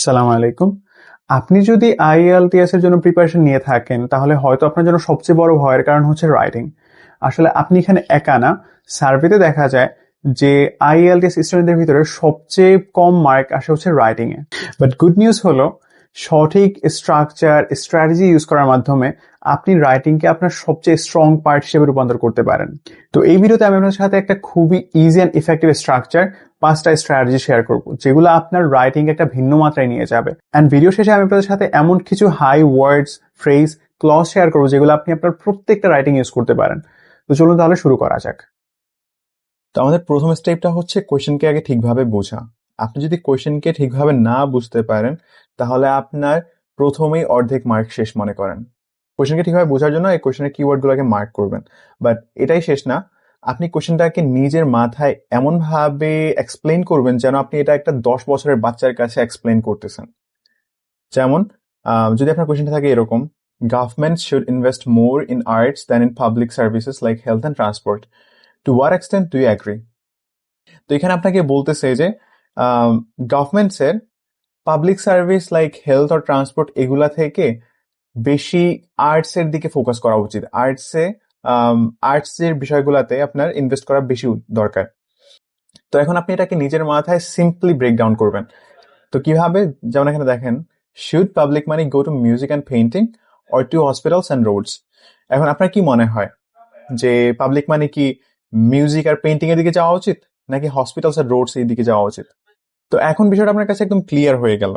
আসসালামু আলাইকুম। আপনি যদি আইএলটিএস এর জন্য প্রিপারেশন নিয়ে থাকেন, তাহলে হয়তো আপনার জন্য সবচেয়ে বড় ভয়ের কারণ হচ্ছে রাইটিং আসলে আপনি এখানে একা না। সার্ভেতে দেখা যায় যে আইএলটিএস স্টুডেন্টদের ভিতরে সবচেয়ে কম মার্ক আসে হচ্ছে রাইটিং এ বাট গুড নিউজ হলো সঠিক স্ট্রাকচার স্ট্র্যাটেজি ইউজ করার মাধ্যমে আপনি রাইটিংকে আপনার সবচেয়ে স্ট্রং পার্ট হিসেবে রূপান্তর করতে পারেন। তো এই ভিডিওতে আমি আপনার সাথে একটা খুবই ইজি অ্যান্ড ইফেক্টিভ স্ট্রাকচার পাঁচটা স্ট্র্যাটেজি শেয়ার করব, যেগুলো আপনার রাইটিং একটা ভিন্ন মাত্রায় নিয়ে যাবে। অ্যান্ড ভিডিও শেষে আমি আপনাদের সাথে এমন কিছু high words phrase clause share করব, যেগুলো আপনি আপনার প্রত্যেকটা রাইটিং ইউজ করতে পারেন। তো চলুন তাহলে শুরু করা যাক। তো আমাদের প্রথম স্টেপটা হচ্ছে কোয়েশ্চেনকে আগে ঠিকভাবে বোঝা। আপনি যদি কোয়েশ্চেনকে ঠিকভাবে না বুঝতে পারেন, তাহলে আপনার প্রথমেই অর্ধেক মার্ক শেষ মনে করেন। কোয়েশ্চেনকে ঠিকভাবে বোঝার জন্য এই কোয়েশ্চেনের কিওয়ার্ডগুলোকে মার্ক করবেন। বাট এটাই শেষ না। আপনি কোয়েশ্চেনটাকে নিজের মাথায় এমনভাবে এক্সপ্লেন করবেন যেন আপনি এটা একটা দশ বছরের বাচ্চার কাছে এক্সপ্লেন করতেছেন। যেমন যদি আপনার কোয়েশ্চেনটা থাকে এরকম government should invest more in arts than in public services like health and transport to what extent you agree তো এখানে আপনাকে বলতেছে যে গভর্নমেন্টসের পাবলিক সার্ভিস লাইক হেলথ আর ট্রান্সপোর্ট এগুলা থেকে বেশি আর্টস এর দিকে ফোকাস করা উচিত। আর্টসে আর্টস এর বিষয়গুলোতে আপনার ইনভেস্ট করা বেশি দরকার। তো এখন আপনি এটাকে নিজের মাথায় সিম্পলি ব্রেক ডাউন করবেন। তো কীভাবে? যেমন এখানে দেখেন should public money go to music and painting or to hospitals and roads এখন আপনার কি মনে হয়? যে পাবলিক মানে কি মিউজিক আর পেইন্টিং এর দিকে যাওয়া উচিত নাকি হসপিটালস আর রোডস এর দিকে যাওয়া উচিত? তো এখন বিষয়টা আপনার কাছে একদম ক্লিয়ার হয়ে গেল।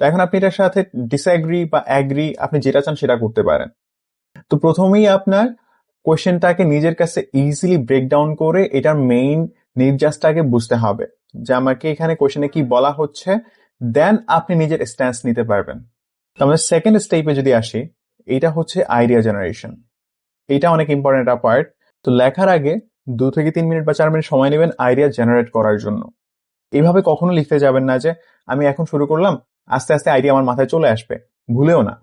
তো এখন আপনি এটার সাথে ডিসঅ্যাগ্রি বা অ্যাগ্রি আপনি যেটা চান সেটা করতে পারেন। তো প্রথমেই আপনার কোয়েশ্চেনটাকে নিজের কাছে ইজিলি ব্রেক ডাউন করে এটার মেইন নির্যাসটাকে বুঝতে হবে যে আমাকে এখানে কোয়েশ্চেনে কি বলা হচ্ছে দেন আপনি নিজের স্ট্যান্স নিতে পারবেন। আমাদের সেকেন্ড স্টেপে যদি আসি, এটা হচ্ছে আইডিয়া জেনারেশন এটা অনেক ইম্পর্টেন্ট একটা পার্ট তো লেখার আগে দু থেকে তিন মিনিট বা চার মিনিট সময় নেবেন আইডিয়া জেনারেট করার জন্য। এইভাবে কখনো লিখতে যাবেন না যে, আমি এখন শুরু করলাম, আস্তে আস্তে আইডিয়া আমার মাথায় চলে আসবে। ভুলেও না।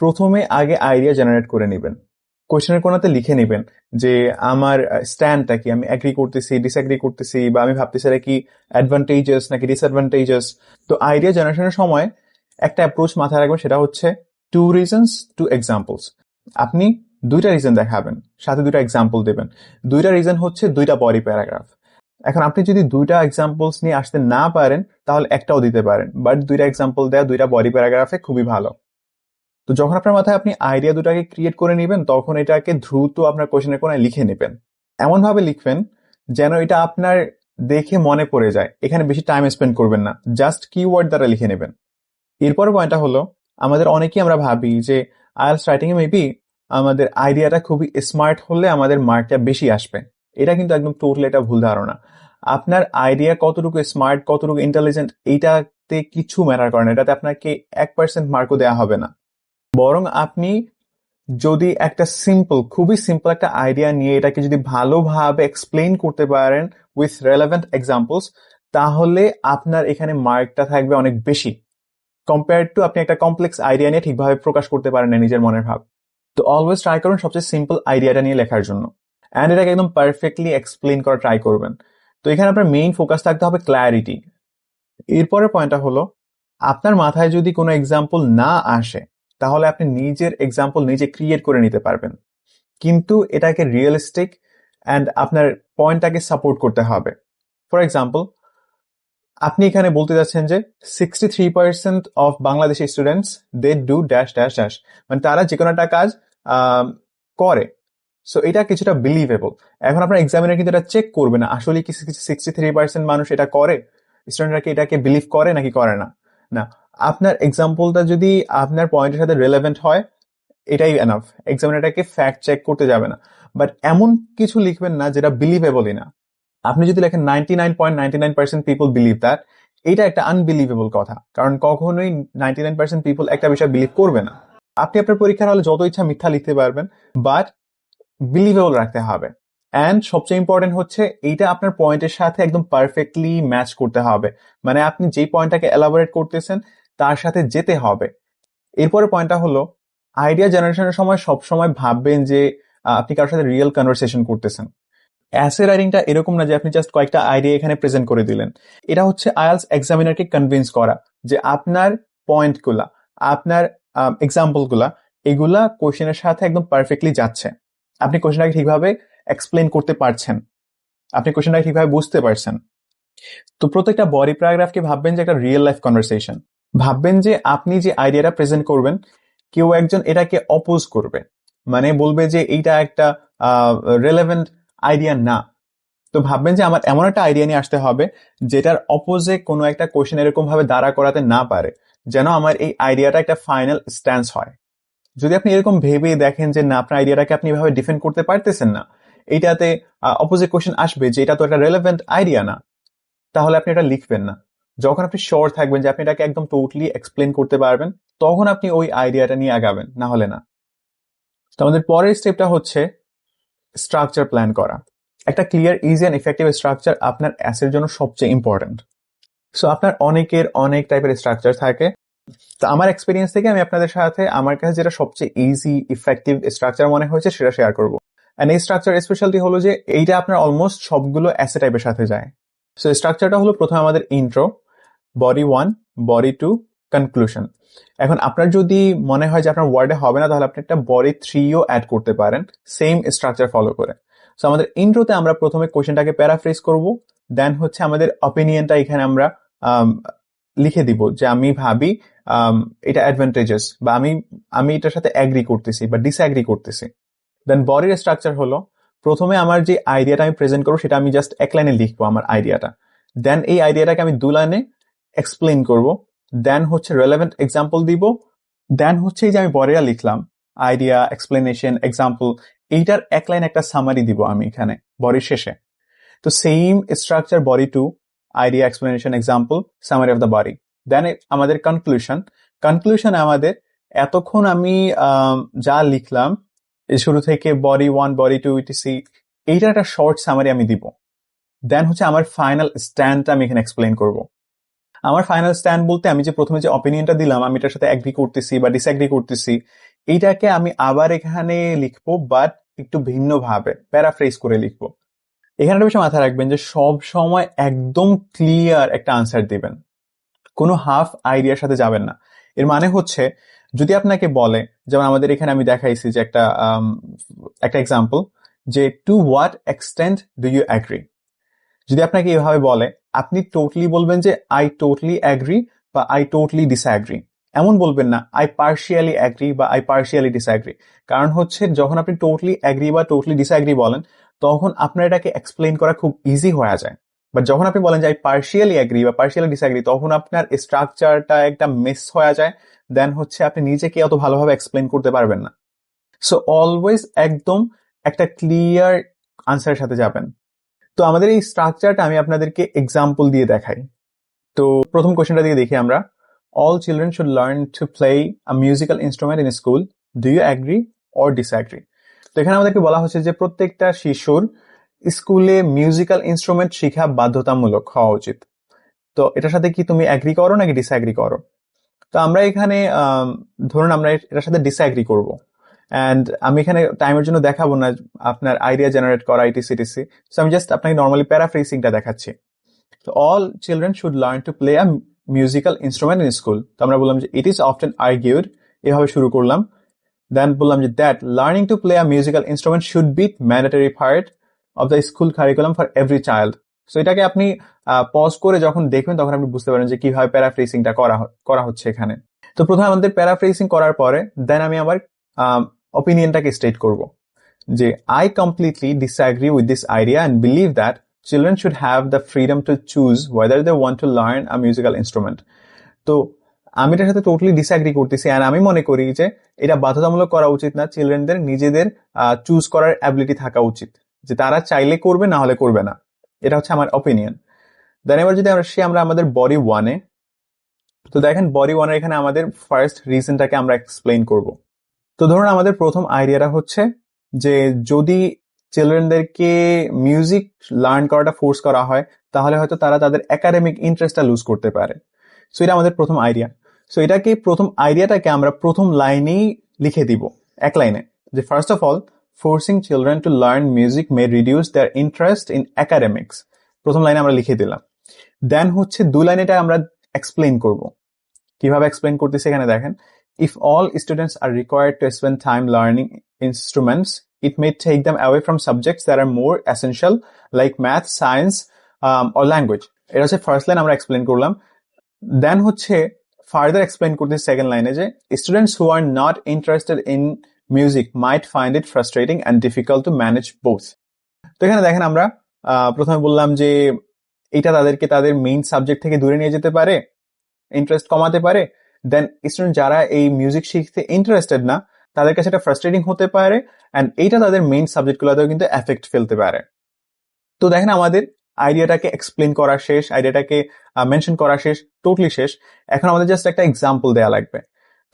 প্রথমে আগে আইডিয়া জেনারেট করে নেবেন। কোয়েশ্চেনের কোনাতে লিখে নেবেন যে, আমার স্ট্যান্ডটা কি? আমি অ্যাগ্রি করতেছি ডিসঅ্যাগ্রি করতেছি বা আমি ভাবতেছি এটা কি অ্যাডভান্টেজেস নাকি ডিসঅ্যাডভান্টেজেস তো আইডিয়া জেনারেশনের সময় একটা অ্যাপ্রোচ মাথায় রাখবেন, সেটা হচ্ছে টু রিজনস টু এক্সাম্পলস আপনি দুইটা রিজন দেখাবেন, সাথে দুইটা এক্সাম্পল দেবেন। দুইটা রিজন হচ্ছে দুইটা বডি প্যারাগ্রাফ এখন আপনি যদি দুইটা এক্সাম্পলস নিয়ে আসতে না পারেন, তাহলে একটাও দিতে পারেন। বাট দুইটা এক্সাম্পল দেওয়া দুইটা বডি প্যারাগ্রাফে খুবই ভালো। তো যখন আপনার মাথায় আপনি আইডিয়া দুটাকে ক্রিয়েট করে নেবেন, তখন এটাকে দ্রুত আপনার কোশ্চেনের কোনায় লিখে নেবেন। এমন ভাবে লিখবেন যেন এটা আপনার দেখে মনে পড়ে যায়। এখানে বেশি টাইম স্পেন্ড করবেন না। জাস্ট কিওয়ার্ড দ্বারা লিখে নেবেন। এরপর পয়েন্টটা হলো, আমাদের অনেকেই আমরা ভাবি যে রাইটিং এ মেবি আমাদের আইডিয়াটা খুবই স্মার্ট হলে আমাদের মার্কটা বেশি আসবে। এটা কিন্তু একদম টোটালি এটা ভুল ধারণা। আপনার আইডিয়া কতটুকু স্মার্ট কতটুকু ইন্টেলিজেন্ট এইটাতে কিছু ম্যাটার করে না। এটাতে আপনাকে এক পার্সেন্ট মার্কও দেওয়া হবে না। বরং আপনি যদি একটা সিম্পল খুবই সিম্পল একটা আইডিয়া নিয়ে এটাকে যদি ভালোভাবে এক্সপ্লেইন করতে পারেন উইথ রেলেভেন্ট এক্সাম্পলস তাহলে আপনার এখানে মার্কটা থাকবে অনেক বেশি। কম্পেয়ার টু আপনি একটা কমপ্লেক্স আইডিয়া নিয়ে ঠিকভাবে প্রকাশ করতে পারেন না নিজের মনের ভাব। তো অলওয়েজ ট্রাই করুন সবচেয়ে সিম্পল আইডিয়াটা নিয়ে লেখার জন্য। অ্যান্ড এটাকে একদম পারফেক্টলি এক্সপ্লেন করা ট্রাই করবেন। তো এখানে আপনার মেইন ফোকাস থাকতে হবে ক্ল্যারিটি এরপরের পয়েন্টটা হলো, আপনার মাথায় যদি কোনো এক্সাম্পল না আসে, তাহলে আপনি নিজের এক্সাম্পল নিজে ক্রিয়েট করে নিতে পারবেন। কিন্তু এটাকে রিয়েলিস্টিক অ্যান্ড আপনার পয়েন্টটাকে সাপোর্ট করতে হবে। ফর এক্সাম্পল আপনি এখানে বলতে যাচ্ছেন যে sixty three percent of Bangladeshi students they do dash dash dash মানে তারা যে কোনো একটা কাজ করে। সো এটা কিছুটা বিলিভেবল এখন আপনার এক্সামিনার কিন্তু এটা চেক করবে না। আসলে কি সিক্সটি থ্রি পার্সেন্ট মানুষ এটা করে? স্টুডেন্টরা কি এটাকে বিলিভ করে নাকি করে না? না, আপনার এক্সাম্পলটা যদি আপনার পয়েন্টের সাথে রেলেভেন্ট হয়, এটাই এনাফ এক্সামিনারটাকে ফ্যাক্ট চেক করতে যাবে না। বাট এমন কিছু লিখবেন না যেটা বিলিভেবলই না। আপনি যদি লেখেন ninety nine point ninety nine percent people believe that এটা একটা আনবিলিভেবল কথা। কারণ কখনোই নাইনটি নাইন পার্সেন্ট পিপল একটা বিষয় বিলিভ করবে না। আপনি আপনার পরীক্ষার হলে যত ইচ্ছা মিথ্যা লিখতে পারবেন বাট বিলিভেবল রাখতে হবে। অ্যান্ড সবচেয়ে ইম্পর্টেন্ট হচ্ছে এইটা আপনার পয়েন্টের সাথে একদম পারফেক্টলি ম্যাচ করতে হবে। মানে আপনি যেই পয়েন্টটাকে এলাবোরেট করতেছেন, তার সাথে যেতে হবে। এরপরে পয়েন্টটা হলো আইডিয়া জেনারেশনের সময় সবসময় ভাববেন যে আপনি কারোর সাথে রিয়েল কনভারসেশন করতেছেন। অ্যাসে রাইটিংটা এরকম না যে আপনি জাস্ট কয়েকটা আইডিয়া এখানে প্রেজেন্ট করে দিলেন। এটা হচ্ছে আয়ালস এক্সামিনারকে কনভিন্স করা যে আপনার পয়েন্টগুলা আপনার এক্সাম্পলগুলা এগুলা কোশ্চেনের সাথে একদম পারফেক্টলি যাচ্ছে। আপনি কোশ্চেনটাকে ঠিকভাবে এক্সপ্লেন করতে পারছেন। আপনি কোশ্চেনটাকে ঠিকভাবে বুঝতে পারছেন। তো প্রত্যেকটা বডি প্যারাগ্রাফকে ভাববেন যে একটা রিয়েল লাইফ কনভারসেশন ভাববেন যে আপনি যে আইডিয়াটা প্রেজেন্ট করবেন, কেউ একজন এটাকে অপোজ করবে। মানে বলবে যে এইটা একটা রেলেভেন্ট আইডিয়া না। তো ভাববেন যে আমার এমন একটা আইডিয়া নিয়ে আসতে হবে, যেটার অপোজে কোনো একটা কোশ্চেন এরকম ভাবে দাঁড়া করাতে না পারে, যেন আমার এই আইডিয়াটা একটা ফাইনাল স্ট্যান্স হয়। যদি আপনি এরকম ভেবে দেখেন যে, না, আপনার আইডিয়াটাকে আপনি এভাবে ডিফেন্ড করতে পারতেছেন না, এইটাতে অপোজিট কোশ্চেন আসবে যে, এটা তো একটা রেলেভেন্ট আইডিয়া না। তাহলে আপনি এটা লিখবেন না। যখন আপনি শোর থাকবেন যে, আপনি এটাকে একদম টোটালি এক্সপ্লেন করতে পারবেন, তখন আপনি ওই আইডিয়াটা নিয়ে আগাবেন, না হলে না। তো আমাদের পরের স্টেপটা হচ্ছে স্ট্রাকচার প্ল্যান করা। একটা clear easy and effective structure আপনার অ্যাসের জন্য সবচেয়ে ইম্পর্টেন্ট সো আপনার অনেকের অনেক টাইপের স্ট্রাকচার থাকে। তো আমার এক্সপিরিয়েন্স থেকে আমি আপনাদের সাথে আমার কাছে যেটা সবচেয়ে ইজি ইফেক্টিভ স্ট্রাকচার মনে হয়েছে সেটা শেয়ার করব। এই স্ট্রাকচার স্পেশালিটি হলো যে এইটা আপনার অলমোস্ট সবগুলো অ্যাসে টাইপের সাথে যায়। সো স্ট্রাকচারটা হলো প্রথমে আমাদের intro body one body two conclusion এখন আপনার যদি মনে হয় যে আপনার ওয়ার্ডে হবে না, তাহলে আপনি একটা বডি থ্রিও অ্যাড করতে পারেন সেম স্ট্রাকচার ফলো করে। সো আমাদের ইন্ট্রোতে আমরা প্রথমে কোয়েশ্চেনটাকে প্যারাফ্রেজ করব দেন হচ্ছে আমাদের অপিনিয়নটা এখানে আমরা লিখে দিব যে আমি ভাবি এটা অ্যাডভান্টেজেস বা আমি আমি এটার সাথে অ্যাগ্রি করতেছি বা ডিসঅ্যাগ্রি করতেছি। দেন বডির স্ট্রাকচার হলো, প্রথমে আমার যে আইডিয়াটা আমি প্রেজেন্ট করব, সেটা আমি জাস্ট এক লাইনে লিখব আমার আইডিয়াটা দেন এই আইডিয়াটাকে আমি দু লাইনে এক্সপ্লেন করব। দেন হচ্ছে রেলেভেন্ট এক্সাম্পল দিব। দেন হচ্ছে এই যে আমি বডিটা লিখলাম আইডিয়া এক্সপ্লেনেশন এক্সাম্পল এইটার এক লাইন একটা সামারি দিব আমি এখানে বডির শেষে। তো same structure body two idea explanation example summary of the body then আমাদের কনক্লুশন কনক্লুশন আমাদের এতক্ষণ আমি যা লিখলাম শুরু থেকে body one body two ETC এইটা একটা শর্ট সামারি আমি দিব। দেন হচ্ছে আমার ফাইনাল স্ট্যান্ডটা আমি এখানে এক্সপ্লেন করব। আমার ফাইনাল স্ট্যান্ড বলতে আমি যে প্রথমে যে অপিনিয়নটা দিলাম, আমি এটার সাথে অ্যাগ্রি করতেছি বা ডিসঅ্যাগ্রি করতেছি, এইটাকে আমি আবার এখানে লিখব বাট একটু ভিন্নভাবে প্যারাফ্রেজ করে লিখব। এখানে একটা বিষয় মাথায় রাখবেন যে সব সময় একদম ক্লিয়ার একটা আনসার দিবেন। কোনো হাফ আইডিয়ার সাথে যাবেন না। এর মানে হচ্ছে, যদি আপনাকে বলে, যেমন আমাদের এখানে আমি দেখাইছি যে একটা একটা এক্সাম্পল যে to what extent do you agree যদি আপনাকে এভাবে বলে, আপনি টোটালি বলবেন যে আই টোটালি অ্যাগ্রি বা আই টোটালি ডিসঅ্যাগ্রি এমন বলবেন না আই পার্শিয়ালি অ্যাগ্রি বা আই পার্শিয়ালি ডিসঅ্যাগ্রি কারণ হচ্ছে, যখন আপনি টোটালি অ্যাগ্রি বা টোটালি ডিসঅ্যাগ্রি বলেন, তখন আপনার এটাকে এক্সপ্লেন করা খুব ইজি হয়ে যায়। বাট যখন আপনি বলেন যে আই পার্শিয়ালি অ্যাগ্রি বা পার্শিয়ালি ডিসঅ্যাগ্রি তখন আপনার স্ট্রাকচারটা একটা মিস হয়ে যায়। দেন হচ্ছে, আপনি নিজেকে অত ভালোভাবে এক্সপ্লেন করতে পারবেন না। সো অলওয়েজ একদম একটা ক্লিয়ার আনসারের সাথে যাবেন। তো আমাদের এই স্ট্রাকচারটা আমি আপনাদেরকে এক্সাম্পল দিয়ে দেখাই। তো প্রথম কোয়েশ্চেনটা দিয়ে দেখি আমরা। All children should learn to play a musical instrument in school do you agree or disagree তো এখানে আমাদেরকে বলা হচ্ছে যে প্রত্যেকটা শিশুর স্কুলে মিউজিক্যাল ইনস্ট্রুমেন্ট শিখা বাধ্যতামূলক হওয়া উচিত। তো এটার সাথে কি তুমি অ্যাগ্রি করো নাকি ডিসঅ্যাগ্রি করো? তো আমরা এখানে ধরুন আমরা এটার সাথে ডিসঅ্যাগ্রি করব। অ্যান্ড আমি এখানে টাইমের জন্য দেখাবো না আপনার আইডিয়া জেনারেট করা আইটি সিটিসি সো আমি জাস্ট আপনাকে নর্মালি প্যারাফ্রেসিংটা দেখাচ্ছি। তো all children should learn to play a musical instrument in school তো আমরা বললাম যে ইট ইজ অফটেন আর্গিউড এভাবে শুরু করলাম। দেন বললাম যে that learning to play a musical instrument should be mandatory part of the school curriculum for every child so এটাকে আপনি পজ করে যখন দেখবেন, তখন আপনি বুঝতে পারেন যে, কীভাবে প্যারাফ্রেসিংটা করা করা হচ্ছে এখানে। তো প্রথমে আমাদের প্যারাফ্রেসিং করার পরে দেন আমি আমার অপিনিয়নটাকে স্টেট করব। যে I completely disagree with this idea and believe that children should have the freedom to choose whether they want to learn a musical instrument তো আমি এটার সাথে টোটালি ডিসঅ্যাগ্রি করতেছি অ্যান্ড আমি মনে করি যে এটা বাধ্যতামূলক করা উচিত না চিলড্রেনদের নিজেদের চুজ করার অ্যাবিলিটি থাকা উচিত। যে তারা চাইলে করবে, না হলে করবে না। এটা হচ্ছে আমার অপিনিয়ন দেন এবার যদি আমরা সে আমরা আমাদের বডি ওয়ানে তো দেখেন বডি ওয়ানের এখানে আমাদের ফার্স্ট রিজনটাকে আমরা এক্সপ্লেন করব। তো ধরুন, আমাদের প্রথম আইডিয়াটা হচ্ছে যে যদি চিলড্রেনদেরকে মিউজিক লার্ন করাটা ফোর্স করা হয়, তাহলে হয়তো তারা তাদের একাডেমিক ইন্টারেস্টটা লুজ করতে পারে। সো এটা আমাদের প্রথম আইডিয়া সো এটাকে প্রথম আইডিয়াটাকে আমরা প্রথম লাইনেই লিখে দিব, এক লাইনে যে first of all forcing children to learn music may reduce their interest in academics প্রথম লাইনে আমরা লিখে দিলাম। দেন হচ্ছে দু লাইনে এটা আমরা এক্সপ্লেন করব। কীভাবে এক্সপ্লেন করতেছে এখানে দেখেন। If all students are required to spend time learning instruments it may take them away from subjects there are more essential like math science or language এটা হচ্ছে ফার্স্ট লাইন আমরা এক্সপ্লেন করলাম। দেন হচ্ছে ফার্দার এক্সপ্লেন করতে second লাইনে যে students who are not interested in music might find it frustrating and difficult to manage both তো এখানে দেখেন আমরা প্রথমে বললাম যে, এটা তাদেরকে তাদের মেইন সাবজেক্ট থেকে দূরে নিয়ে যেতে পারে ইন্টারেস্ট কমাতে পারে। দেন স্টুডেন্ট যারা এই মিউজিক শিখতে ইন্টারেস্টেড না তাদের কাছে এটা ফ্রাস্ট্রেটিং হতে পারে অ্যান্ড এইটা তাদের মেইন সাবজেক্টগুলোতেও কিন্তু এফেক্ট ফেলতে পারে। তো দেখেন আমাদের আইডিয়াটাকে এক্সপ্লেন করা শেষ আইডিয়াটাকে মেনশন করা শেষ টোটালি শেষ। এখন আমাদের জাস্ট একটা এক্সাম্পল দেওয়া লাগবে।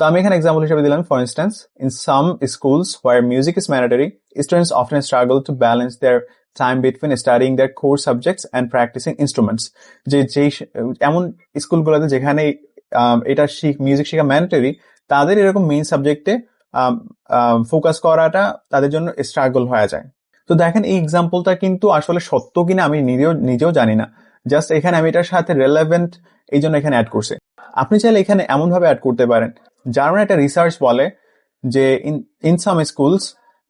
তো আমি এখানে এক্সাম্পল হিসেবে দিলাম for instance in some schools where music is mandatory students often struggle to balance their time between studying their core subjects and practicing instruments যে যেই এমন স্কুলগুলোতে যেখানে এটা শিখ মিউজিক শেখা ম্যান্ডেটরি তাদের এরকম মেইন সাবজেক্টে ফোকাস করাটা তাদের জন্য স্ট্রাগল হয়ে যায়। তো দেখেন, এই এক্সাম্পলটা কিন্তু আসলে সত্য কিনা আমি নিজেও নিজেও জানি না। জাস্ট এখানে আমি এটার সাথে রেলেভেন্ট এই জন্য এখানে অ্যাড করছি। আপনি চাইলে এখানে এমনভাবে অ্যাড করতে পারেন। যার মানে একটা রিসার্চ বলে যে in in some schools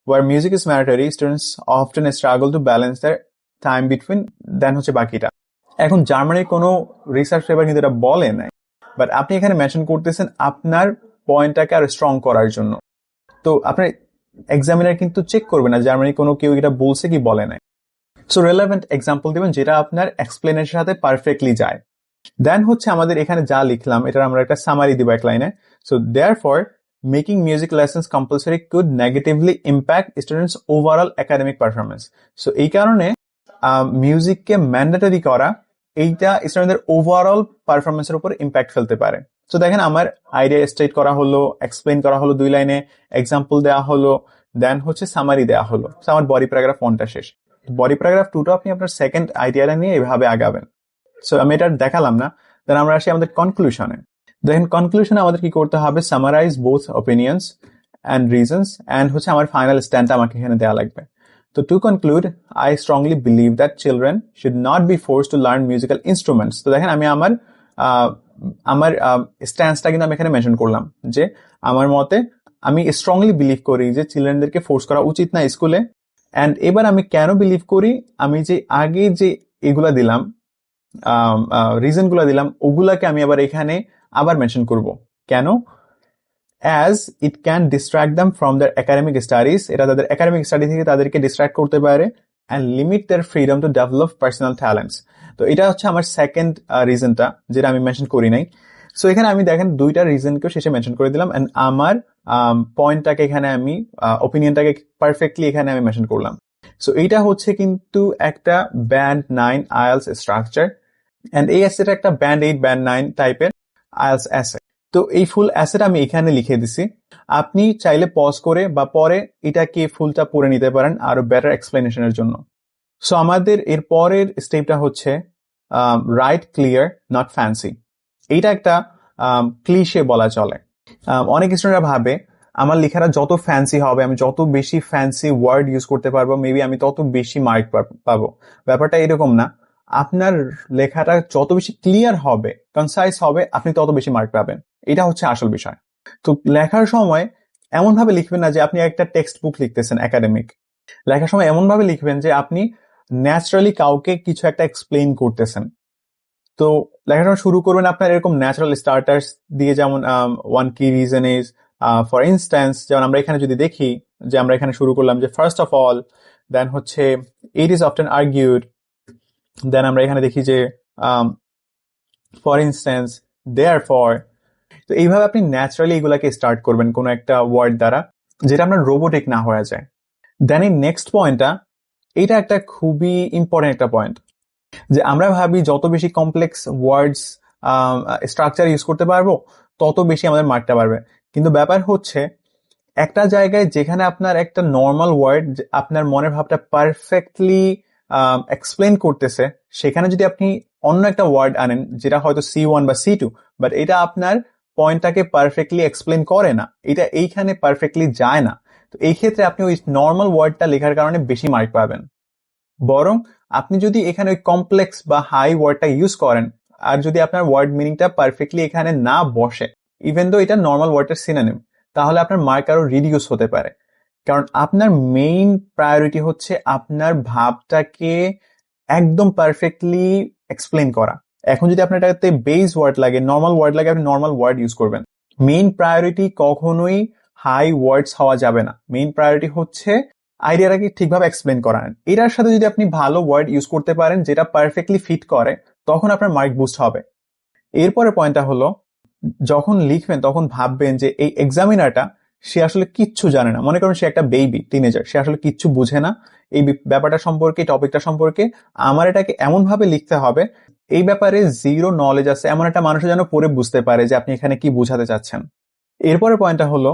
where music is mandatory students often struggle to balance their time between then হচ্ছে বাকিটা। এখন জার্মানির কোনো রিসার্চ পেপার কিন্তু এটা বলে নাই। বাট আপনি এখানে মেনশন করতেছেন আপনার পয়েন্টটাকে আরও স্ট্রং করার জন্য। তো আপনার এক্সামিনার কিন্তু চেক করবে না, জার্মানি কোনো কেউ এটা বলছে কি বলে নাই। সো রেলেভেন্ট এক্সাম্পল দিবেন যেটা আপনার এক্সপ্লেনের সাথে পারফেক্টলি যায়। দেন হচ্ছে আমাদের এখানে যা লিখলাম, এটার আমরা একটা সামারি দিব এক লাইনে। So therefore making music lessons compulsory could negatively impact students overall academic performance so এই কারণে মিউজিককে ম্যান্ডেটরি করা এইটা স্টুডেন্টদের ওভারঅল পারফরমেন্সের উপর ইম্প্যাক্ট ফেলতে পারে। তো দেখেন, আমার আইডিয়া স্টেট করা হলো এক্সপ্লেন করা হলো দুই লাইনে এক্সাম্পল দেওয়া হলো দেন হচ্ছে সামারি দেওয়া হলো। আমার বডি প্যারাগ্রাফ ওয়ানটা শেষ। বডি প্যারাগ্রাফ টুটা আপনি আপনার সেকেন্ড আইডিয়াটা নিয়ে এভাবে আগাবেন। সো আমি এটা দেখালাম না। দেন আমরা আসি আমাদের কনক্লুশনে দেখেন কনক্লুশনে আমাদের কি করতে হবে? Summarize both opinions and reasons and হচ্ছে আমার ফাইনাল স্ট্যান্ডটা আমাকে এখানে দেওয়া লাগবে। তো to conclude I strongly believe that children should not be force to learn musical instruments তো দেখেন আমি আমার আমার স্ট্যান্সটা কিন্তু আমি এখানে মেনশন করলাম যে আমার মতে আমি স্ট্রংলি বিলিভ করি যে চিলড্রেনদেরকে ফোর্স করা উচিত না স্কুলে। অ্যান্ড এবার আমি কেন বিলিভ করি? আমি যে আগে যে এগুলা দিলাম রিজনগুলা দিলাম, ওগুলাকে আমি আবার এখানে আবার মেনশন করব। কেন? As it can distract them from their academic studies এটা তাদের একাডেমিক স্টাডি থেকে তাদেরকে ডিস্ট্রাক্ট করতে পারে and limit their freedom to develop personal talents তো এটা হচ্ছে আমার সেকেন্ড রিজনটা যেটা আমি মেনশন করি নাই। সো এখানে আমি দেখেন দুইটা রিজনকেও শেষে মেনশন করে দিলাম অ্যান্ড আমার পয়েন্টটাকে এখানে আমি ওপিনিয়নটাকে পারফেক্টলি এখানে আমি মেনশন করলাম। সো এইটা হচ্ছে কিন্তু একটা band nine IELTS structure and এই অ্যাসেট একটা ব্যান্ড এইট ব্যান্ড নাইন টাইপের আইএলস অ্যাসেট তো এই ফুল অ্যাসেট আমি এখানে লিখে দিছি। আপনি চাইলে পজ করে বা পরে এটাকে ফুলটা পড়ে নিতে পারেন আরও বেটার এক্সপ্লেনেশনের জন্য। সো আমাদের এর পরের স্টেপটা হচ্ছে রাইট ক্লিয়ার নট ফ্যান্সি এইটা একটা ক্লিশে বলা চলে। অনেক স্টুডেন্টরা ভাবে, আমার লেখাটা যত ফ্যান্সি হবে, আমি যত বেশি ফ্যান্সি ওয়ার্ড ইউজ করতে পারব মেবি আমি তত বেশি মার্ক পাবো। ব্যাপারটা এরকম না। আপনার লেখাটা যত বেশি ক্লিয়ার হবে কনসাইজ হবে, আপনি তত বেশি মার্ক পাবেন। এটা হচ্ছে আসল বিষয়। তো লেখার সময় এমন ভাবে লিখবেন না যে আপনি একটা টেক্সট বুক লিখতেছেন একাডেমিক লেখার সময় এমন ভাবে লিখবেন যে আপনি ন্যাচারালি কাউকে কিছু একটা এক্সপ্লেইন করতেছেন। তো লেখাটা শুরু করবেন আপনার এরকম ন্যাচারাল স্টার্টার্স দিয়ে যেমন ওয়ান কি রিজন ইজ ফর ইনস্ট্যান্স যেমন আমরা এখানে যদি দেখি যে আমরা এখানে শুরু করলাম যে ফার্স্ট অফ অল দেন হচ্ছে it is often argued then আমরা এখানে দেখি যে ফর ইনস্ট্যান্স দেয়ার ফর তো এইভাবে আপনি ন্যাচারালি এগুলাকে স্টার্ট করবেন কোনো একটা ওয়ার্ড দ্বারা, যেটা আপনার রোবোটিক না হয়ে যায়। দেন এই নেক্সট পয়েন্টটা এটা একটা খুবই ইম্পর্টেন্ট একটা পয়েন্ট যে আমরা ভাবি যত বেশি কমপ্লেক্স ওয়ার্ডস স্ট্রাকচার ইউজ করতে পারব, তত বেশি আমাদের মার্কটা বাড়বে। কিন্তু ব্যাপার হচ্ছে, একটা জায়গায় যেখানে আপনার একটা নর্মাল ওয়ার্ড আপনার মনের ভাবটা পারফেক্টলি এক্সপ্লেন করতেছে, সেখানে যদি আপনি অন্য একটা ওয়ার্ড আনেন, যেটা হয়তো সি ওয়ান বা সি টু বাট এটা আপনার পয়েন্টটাকে পারফেক্টলি এক্সপ্লেন করে না, এটা এইখানে পারফেক্টলি যায় না। তো এই ক্ষেত্রে আপনি ওই নর্মাল ওয়ার্ডটা লেখার কারণে বেশি মার্ক পাবেন। বরং আপনি যদি এখানে ওই কমপ্লেক্স বা হাই ওয়ার্ডটা ইউজ করেন, আর যদি আপনার ওয়ার্ড মিনিংটা পারফেক্টলি এখানে না বসে ইভেন দো এটা নর্মাল ওয়ার্ডের সিনোনিম তাহলে আপনার মার্ক আরও রিডিউস হতে পারে। কারণ আপনার মেইন প্রায়োরিটি হচ্ছে আপনার ভাবটাকে একদম পারফেক্টলি এক্সপ্লেন করা। এখন যদি আপনার এটাতে বেস ওয়ার্ড লাগে নর্মাল ওয়ার্ড লাগে, আপনি নর্মাল ওয়ার্ড ইউজ করবেন। মেইন প্রায়োরিটি কখনোই হাই ওয়ার্ডস হওয়া যাবে না। মেইন প্রায়োরিটি হচ্ছে আইডিয়াটাকে ঠিকভাবে এক্সপ্লেন করা। এটার সাথে যদি আপনি ভালো ওয়ার্ড ইউজ করতে পারেন, যেটা পারফেক্টলি ফিট করে, তখন আপনার মার্ক বুস্ট হবে। এরপরে পয়েন্টটা হলো, যখন লিখবেন, তখন ভাববেন যে এই এক্সামিনারটা সে আসলে কিচ্ছু জানে না। মনে করেন সে একটা বেবি টিনেজার সে আসলে কিচ্ছু বুঝে না। এই ব্যাপারটা সম্পর্কে টপিকটা সম্পর্কে, আমার এটাকে এমন ভাবে লিখতে হবে এই ব্যাপারে জিরো নলেজ আছে, এমন একটা মানুষ যেন পড়ে বুঝতে পারে যে আপনি এখানে কি বুঝাতে চাচ্ছেন। এরপরের পয়েন্টটা হলো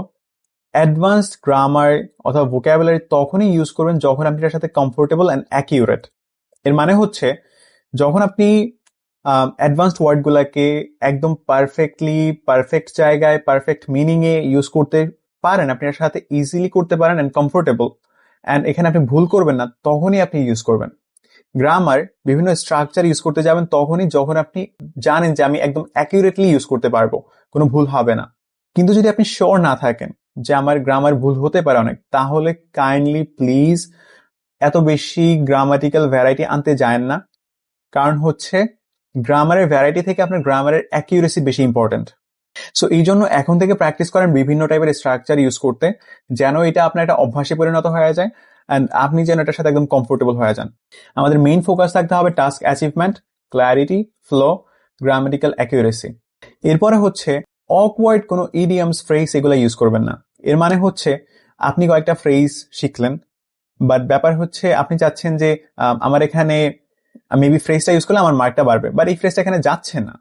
অ্যাডভান্সড গ্রামার অথবা ভোকাবুলারি তখনই ইউজ করবেন যখন আপনি এটার সাথে কমফোর্টেবল অ্যান্ড অ্যাকিউরেট এর মানে হচ্ছে, যখন আপনি অ্যাডভান্সড ওয়ার্ডগুলোকে একদম পারফেক্টলি পারফেক্ট জায়গায় পারফেক্ট মিনিংয়ে ইউজ করতে পারেন, আপনি সাথে ইজিলি করতে পারেন অ্যান্ড কমফোর্টেবল অ্যান্ড এখানে আপনি ভুল করবেন না, তখনই আপনি ইউজ করবেন। গ্রামার বিভিন্ন স্ট্রাকচার ইউজ করতে যাবেন, তখনই যখন আপনি জানেন যে আমি একদম অ্যাকিউরেটলি ইউজ করতে পারব, কোনো ভুল হবে না। কিন্তু যদি আপনি শিওর না থাকেন যে আমার গ্রামার ভুল হতে পারে অনেক, তাহলে কাইন্ডলি প্লিজ এত বেশি গ্রামাটিক্যাল ভ্যারাইটি আনতে যায় না। কারণ হচ্ছে গ্রামারের ভ্যারাইটি থেকে আপনার গ্রামারের অ্যাকিউরেসি বেশি ইম্পর্টেন্ট সো এই জন্য এখন থেকে প্র্যাকটিস করেন বিভিন্ন টাইপের স্ট্রাকচার ইউজ করতে, যেন এটা আপনার একটা অভ্যাসে পরিণত হয়ে যায়। অ্যান্ড আপনি যেন এটার সাথে একদম কমফোর্টেবল হয়ে যান। আমাদের মেইন ফোকাস থাকতে হবে task achievement clarity flow grammatical accuracy এরপরে হচ্ছে অকওয়ার্ড কোনো ইডিয়ামস ফ্রেজ এগুলো ইউজ করবেন না। এর মানে হচ্ছে, আপনি কয়েকটা ফ্রেজ শিখলেন বাট ব্যাপার হচ্ছে, আপনি চাচ্ছেন যে আমার এখানে মেবি ফ্রেজটা ইউজ করলে আমার মার্কটা বাড়বে বাট এই ফ্রেজটা এখানে যাচ্ছে না।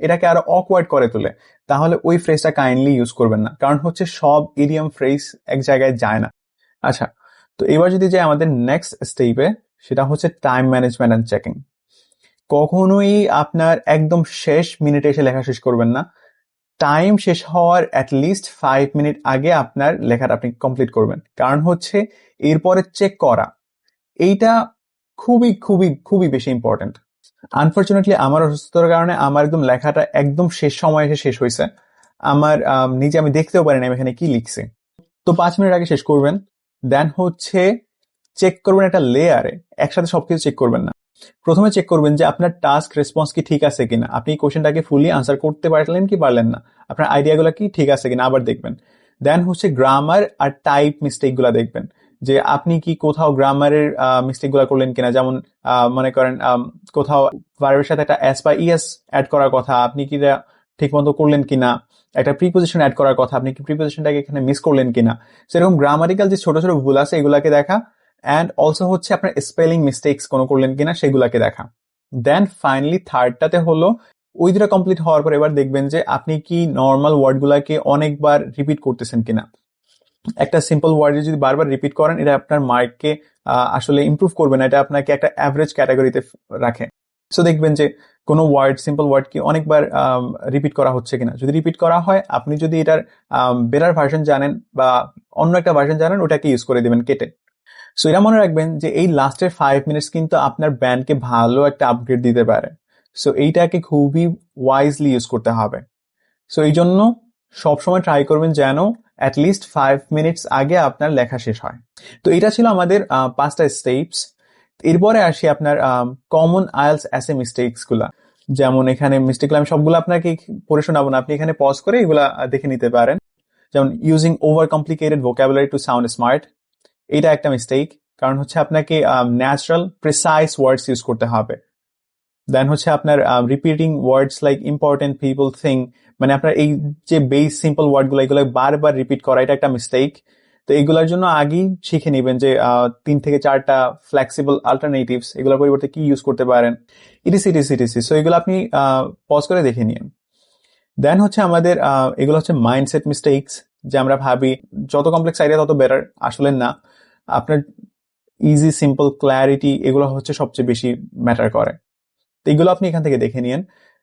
এটাকে আরও অকওয়ার্ড করে তোলে। তাহলে ওই ফ্রেজটা কাইন্ডলি ইউজ করবেন না। কারণ হচ্ছে, সব ইডিয়াম ফ্রেজ এক জায়গায় যায় না। আচ্ছা তো এবার যদি যাই আমাদের নেক্সট স্টেপে সেটা হচ্ছে টাইম ম্যানেজমেন্ট অ্যান্ড চেকিং কখনোই আপনার একদম শেষ মিনিটে এসে লেখা শেষ করবেন না। টাইম শেষ হওয়ার অ্যাটলিস্ট ফাইভ মিনিট আগে আপনার লেখাটা আপনি কমপ্লিট করবেন। কারণ হচ্ছে এরপরে চেক করা, এইটা খুবই খুবই খুবই বেশি ইম্পর্টেন্ট আনফর্চুনেটলি আমার অসুস্থতার কারণে আমার একদম লেখাটা একদম শেষ সময় এসে শেষ হয়েছে। আমার নিজে আমি দেখতেও পারি না আমি এখানে কি লিখছি। তো পাঁচ মিনিট আগে শেষ করবেন। দেন হচ্ছে চেক করবেন একটা লেয়ারে একসাথে সবকিছু চেক করবেন না। প্রথমে চেক করবেন যে আপনার টাস্ক রেসপন্স কি ঠিক আছে কিনা। আপনি কোশ্চেনটাকে ফুলি আনসার করতে পারলেন কি পারলেন না। আপনার আইডিয়াগুলো কি ঠিক আছে কিনা আবার দেখবেন। দেন হচ্ছে গ্রামার আর টাইপ মিস্টেকগুলা দেখবেন। যে আপনি কি কোথাও গ্রামারের মিস্টেকগুলা করলেন কিনা? যেমন মনে করেন কোথাও ভার্বের সাথে একটা এস বা ইএস অ্যাড করার কথা। আপনি কি ঠিক মতো করলেন কিনা, একটা প্রিপোজিশন অ্যাড করার কথা, আপনি কি প্রিপোজিশনটাকে এখানে মিস করলেন কিনা? সেরকম গ্রামারিক্যাল যে ছোট ছোট ভুল আছে, এগুলাকে দেখা অ্যান্ড অলসো হচ্ছে আপনার স্পেলিং মিস্টেক্স কোনো করলেন কিনা, সেগুলাকে দেখা। দেন ফাইনালি থার্ডটাতে হলো, ওই দুটা কমপ্লিট হওয়ার পর এবার দেখবেন যে, আপনি কি নর্মাল ওয়ার্ডগুলাকে অনেকবার রিপিট করতেছেন কিনা? একটা সিম্পল ওয়ার্ডে যদি বারবার রিপিট করেন, এটা আপনার মার্ককে আসলে ইম্প্রুভ করবে না, এটা আপনাকে একটা অ্যাভারেজ ক্যাটাগরিতে রাখে। সো দেখবেন যে কোনো ওয়ার্ড সিম্পল ওয়ার্ড কি অনেকবার রিপিট করা হচ্ছে কিনা। যদি রিপিট করা হয়, আপনি যদি এটার বেটার ভার্সন জানেন বা অন্য একটা ভার্সন জানেন, ওটাকে ইউজ করে দেবেন কেটে। সো এটা মনে রাখবেন যে এই লাস্টের ফাইভ মিনিটস কিন্তু আপনার ব্যান্ডকে ভালো একটা আপগ্রেড দিতে পারে। সো এইটাকে খুবই ওয়াইজলি ইউজ করতে হবে। সো এই জন্য সবসময় ট্রাই করবেন যেন অ্যাটলিস্ট ফাইভ মিনিটস আগে আপনার লেখা শেষ হয়। তো, এটা ছিল আমাদের পাঁচটা স্টেপস এরপরে আসি আপনার কমন আইলস অ্যাসে মিস্টেকসগুলা। যেমন এখানে মিস্টেক আমি সবগুলো আপনাকে পড়ে শোনাবো না। আপনি এখানে পজ করে এগুলা দেখে নিতে পারেন। যেমন using over complicated vocabulary to sound smart এটা একটা মিস্টেক কারণ হচ্ছে আপনাকে ন্যাচারাল প্রিসাইজ ওয়ার্ডস ইউজ করতে হবে। দেন হচ্ছে আপনার repeating words like important people thing মানে আপনার এই যে বেস সিম্পল ওয়ার্ডগুলো এগুলো বারবার রিপিট করা, এটা একটা মিস্টেক তো এগুলোর জন্য আগেই শিখে নেবেন যে তিন থেকে চারটা ফ্লেক্সিবল আলটারনেটিভস এগুলোর পরিবর্তে কি ইউজ করতে পারেন। Etc etc etc. সো এগুলো আপনি পজ করে দেখে নিন। দেন হচ্ছে আমাদের এগুলো হচ্ছে মাইন্ডসেট মিস্টেকস যে আমরা ভাবি, যত কমপ্লেক্স আইডিয়া তত বেটার আসলে না। আপনার ইজি সিম্পল ক্ল্যারিটি এগুলো হচ্ছে সবচেয়ে বেশি ম্যাটার করে। তো এগুলো আপনি এখান থেকে দেখে নিন।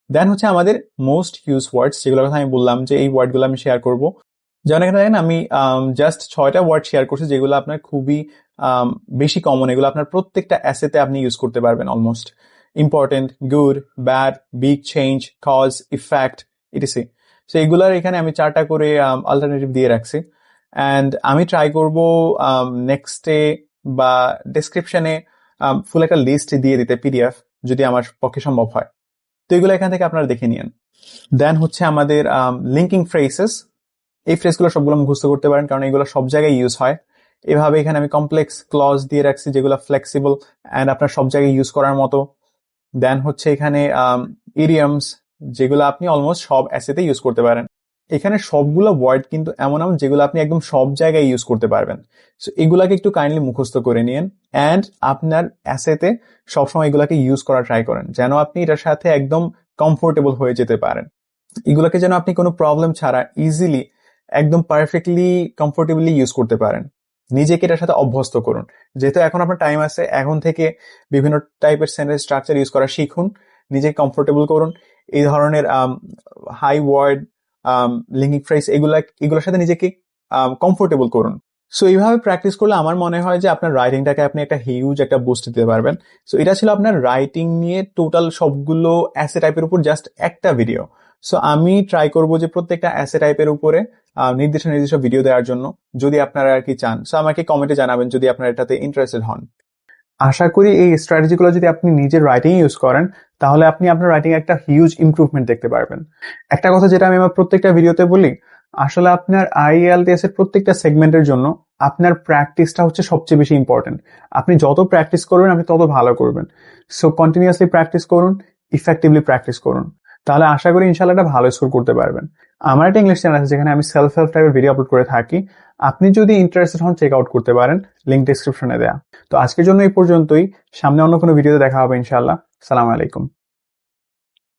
দেন হচ্ছে আমাদের মোস্ট ইউজ ওয়ার্ডস যেগুলোর কথা আমি বললাম, যে এই ওয়ার্ডগুলো আমি শেয়ার করব। যেমন এখানে দেখেন, আমি জাস্ট ছয়টা ওয়ার্ড শেয়ার করছি, যেগুলো আপনার খুবই বেশি কমন এগুলো আপনার প্রত্যেকটা অ্যাসেতে আপনি ইউজ করতে পারবেন almost important good bad big change cause effect ETC so এগুলার এখানে আমি চারটা করে অল্টারনেটিভ দিয়ে রাখছি। অ্যান্ড আমি ট্রাই করব নেক্সটে বা ডেসক্রিপশনে ফুল একটা লিস্ট দিয়ে দিতে পিডিএফ যদি আমার পক্ষে সম্ভব হয়। তো এগুলো এখান থেকে আপনারা দেখে নিন দেন হচ্ছে আমাদের লিঙ্কিং ফ্রেসেস এই ফ্রেসগুলো সবগুলো মুখস্থ করতে পারেন, কারণ এগুলো সব জায়গায় ইউজ হয়। এভাবে এখানে আমি কমপ্লেক্স ক্লজ দিয়ে রাখছি, যেগুলো ফ্লেক্সিবল অ্যান্ড আপনার সব জায়গায় ইউজ করার মতো। দেন হচ্ছে এখানে ইডিয়ামস যেগুলো আপনি অলমোস্ট সব অ্যাসেতে ইউজ করতে পারেন। এখানে সবগুলো ওয়ার্ড কিন্তু এমন এমন যেগুলো আপনি একদম সব জায়গায় ইউজ করতে পারবেন। সো এগুলাকে একটু কাইন্ডলি মুখস্থ করে নিন অ্যান্ড আপনার অ্যাসেতে সবসময় এগুলাকে ইউজ করা ট্রাই করেন, যেন আপনি এটার সাথে একদম কমফোর্টেবল হয়ে যেতে পারেন। এগুলোকে যেন আপনি কোনো প্রবলেম ছাড়া ইজিলি একদম পারফেক্টলি কমফোর্টেবলি ইউজ করতে পারেন। নিজেকে এটার সাথে অভ্যস্ত করুন। যেহেতু এখন আপনার টাইম আছে, এখন থেকে বিভিন্ন টাইপের সেন্টেন্স স্ট্রাকচার ইউজ করা শিখুন, নিজেকে কমফোর্টেবল করুন। এই ধরনের হাই ওয়ার্ড লিঙ্কিং ফ্রেস এগুলা, এগুলোর সাথে নিজেকে কমফোর্টেবল করুন। সো এইভাবে প্র্যাকটিস করলে আমার মনে হয় যে আপনার রাইটিংটাকে আপনি একটা হিউজ একটা বুস্ট দিতে পারবেন। সো এটা ছিল আপনার রাইটিং নিয়ে টোটাল সবগুলো অ্যাসে টাইপের উপর জাস্ট একটা ভিডিও সো আমি ট্রাই করব যে প্রত্যেকটা অ্যাসে টাইপের উপরে নির্দিষ্ট নির্দিষ্ট ভিডিও দেওয়ার জন্য, যদি আপনারা আর কি চান। সো আমাকে কমেন্টে জানাবেন যদি আপনারা এটাতে ইন্টারেস্টেড হন। আশা করি এই স্ট্র্যাটেজিগুলো যদি আপনি নিজের রাইটিং ইউজ করেন, তাহলে আপনি আপনার রাইটিং একটা হিউজ ইমপ্রুভমেন্ট দেখতে পারবেন। একটা কথা যেটা আমি আমার প্রত্যেকটা ভিডিওতে বলি, আসলে আপনার আইএলটিএস এর প্রত্যেকটা সেগমেন্টের জন্য আপনার প্র্যাকটিসটা হচ্ছে সবচেয়ে বেশি ইম্পর্টেন্ট আপনি যত প্র্যাকটিস করবেন, আপনি তত ভালো করবেন। সো কন্টিনিউয়াসলি প্র্যাকটিস করুন ইফেক্টিভলি প্র্যাকটিস করুন। তাহলে আশা করি ইনশাল্লাহ একটা ভালো স্কোর করতে পারবেন। আমার একটা ইংলিশ চ্যানেল আছে যেখানে আমি সেলফ হেল্প টাইপের ভিডিও আপলোড করে থাকি। আপনি যদি ইন্টারেস্টেড হন চেক আউট করতে পারেন। লিঙ্ক ডিসক্রিপশনে দেয়া। তো আজকের জন্য এই পর্যন্তই। সামনে অন্য কোনো ভিডিওতে দেখা হবে ইনশাল্লাহ সালাম আলাইকুম।